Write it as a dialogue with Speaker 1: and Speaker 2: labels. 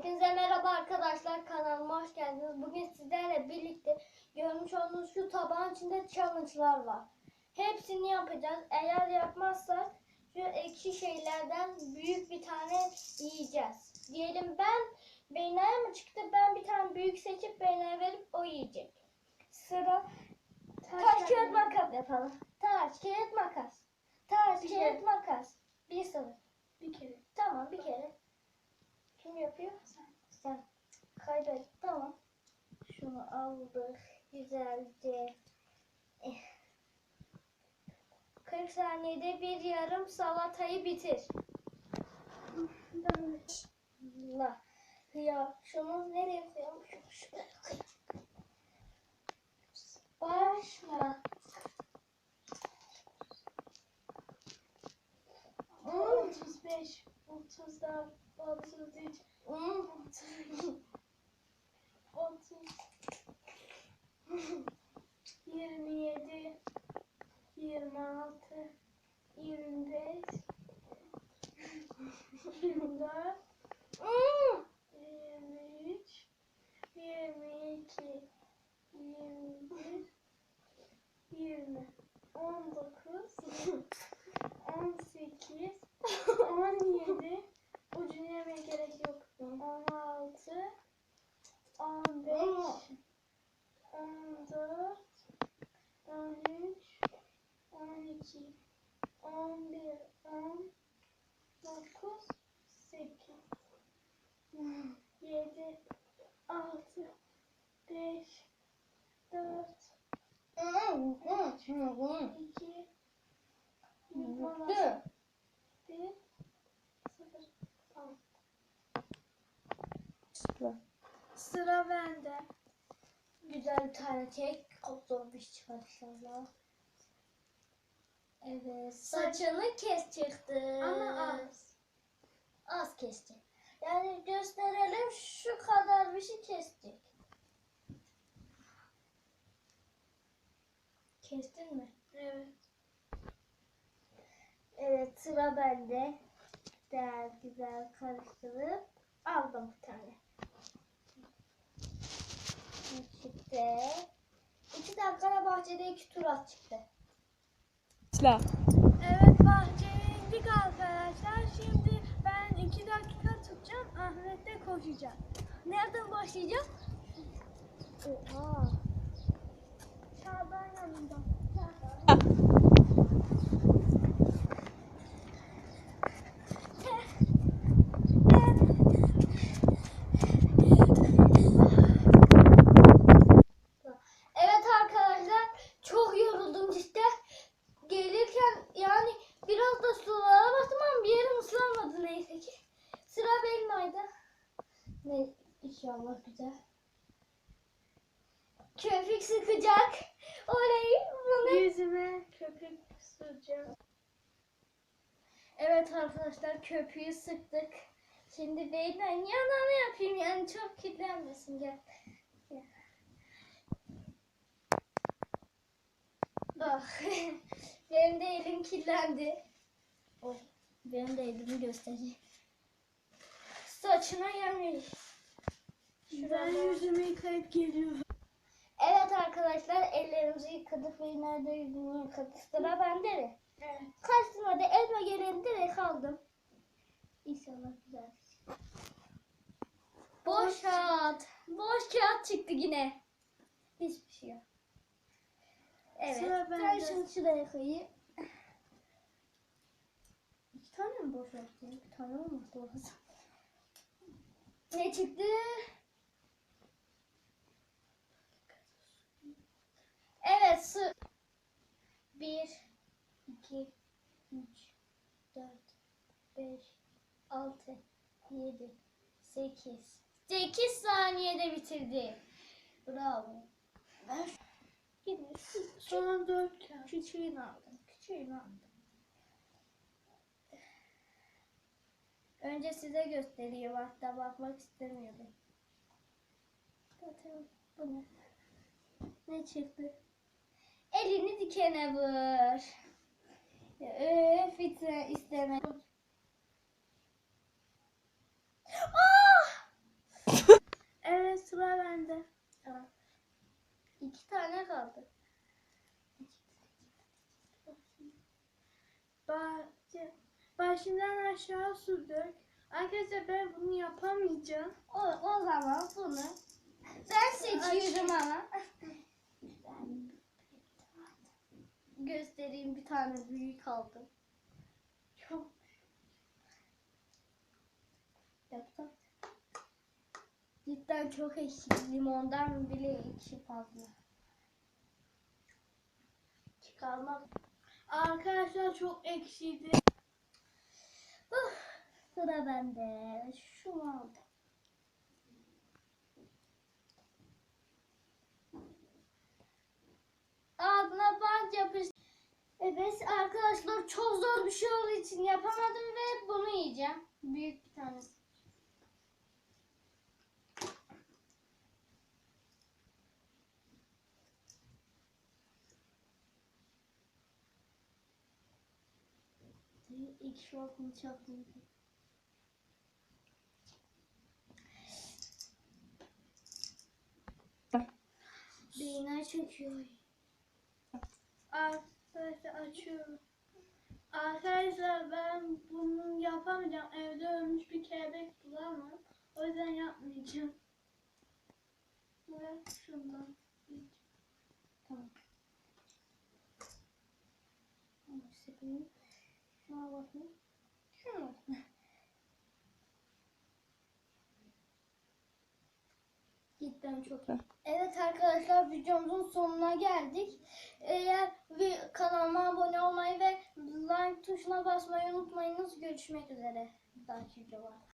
Speaker 1: Hepinize merhaba arkadaşlar kanalıma hoş geldiniz. Bugün sizlerle birlikte görmüş olduğunuz şu tabağın içinde challenge'lar var. Hepsini yapacağız. Eğer yapmazsak şu ekşi şeylerden büyük bir tane yiyeceğiz. Diyelim ben Beyna'ya mı çıktı? Ben bir tane büyük seçip Beyna'ya verip o yiyecek. Sıra taş kağıt makas yapalım. Taş kağıt makas. Taş kağıt makas. güzeldi. Eh. 40 saniyede bir yarım salatayı bitir. La. Ya şunu nereye koyalım? Başla. Hmm.
Speaker 2: 35, 34, 33, 34. 26, 25, 24,
Speaker 1: Hmm.
Speaker 2: 23, 22, 21, 20, 19, 18, 17, ucunu yemeye gerek yok. 16, 15, 14, 13, 12, 11, 10, 9, 8, 7, 6, 5, 4,
Speaker 1: Hmm. Hmm. Hmm.
Speaker 2: 2,
Speaker 1: Bitti.
Speaker 2: 1, 0. Tamam. Sıra bende.
Speaker 1: Güzel bir tane. Çok zor bir çıkar inşallah. Evet. Saçını kes çıktı.
Speaker 2: Ama az.
Speaker 1: Az kesecek. Yani gösterelim şu kadar bir şey kesecek. Kestin mi?
Speaker 2: Evet.
Speaker 1: Evet sıra bende. Güzel güzel karıştırıp aldım bir tane. Ne çıktı? İki dakikada bahçede iki tur at çıktı.
Speaker 3: Başla.
Speaker 2: Evet bahçeye indik arkadaşlar. Şimdi ben 2 dakika tutacağım. Ahmet de koşacak.
Speaker 1: Nereden başlayacağız? Oha.
Speaker 2: Çağdan yanında.
Speaker 1: Evet arkadaşlar çok yoruldum işte. Gelirken yani biraz da sulara bastım ama bir yerim ıslanmadı neyse ki. Sıra Belma'ydı. Ne inşallah güzel. Köpük sıkacak. Oley bunu.
Speaker 2: Yüzüme köpük süreceğim.
Speaker 1: Evet arkadaşlar köpüğü sıktık. Şimdi beyden yanına yapayım yani çok kilitlenmesin gel. Gel. Ah, benim de elim kirlendi. Oh, benim de elimi göstereyim. Saçına yemiş.
Speaker 2: Ben yüzümü yıkayıp geliyorum.
Speaker 1: Evet arkadaşlar ellerimizi yıkadık ve nerede yüzümü yıkadık. Sıra bende mi?
Speaker 2: Evet.
Speaker 1: Kaçtırmadı elma geleni direkt aldım. İnşallah güzel. Boş kağıt. Boş kağıt çıktı yine. Hiçbir şey yok. Evet.
Speaker 2: Sıra
Speaker 1: ben
Speaker 2: bende.
Speaker 1: şunu şuraya koyayım. İki tane mi boş yaptı? Bir tane olması lazım. Ne çıktı? Evet su. Bir, iki, üç, dört, beş, altı, yedi, sekiz. Sekiz saniyede bitirdi. Bravo. Ben Gidin.
Speaker 2: Son 4 kağıt.
Speaker 1: Küçüğünü aldım. Küçüğünü aldım. Önce size göstereyim hatta bakmak istemiyordum. Zaten bu ne? Ne çıktı? elini dikene vur. Ee, fitne isteme. Ah! evet sıra bende. Tamam. İki tane kaldı.
Speaker 2: Başından aşağı su dök. Arkadaşlar ben bunu yapamayacağım.
Speaker 1: O, o zaman bunu ben seçiyorum ama. göstereyim bir tane büyük aldım. Çok yaptım. Cidden çok ekşi. Limondan bile ekşi fazla. Çıkarmak.
Speaker 2: Arkadaşlar çok ekşiydi.
Speaker 1: Uf, sıra bende. Şunu aldım. Ağzına bant yapış. Evet arkadaşlar çok zor bir şey olduğu için yapamadım ve bunu yiyeceğim. Büyük bir tanesi. İlk şokunu çaktım. Beyler çekiyor.
Speaker 2: Arkadaşlar açıyorum. Arkadaşlar ben bunu yapamayacağım. Evde ölmüş bir kelebek bulamam. O yüzden yapmayacağım. Ve şundan.
Speaker 1: Tamam. Tamam. Şuna bakayım. Şuna bakayım. Cidden çok iyi. Evet arkadaşlar videomuzun sonuna geldik. Eğer kanalıma abone olmayı ve like tuşuna basmayı unutmayınız. Görüşmek üzere. Bir dahaki videoda.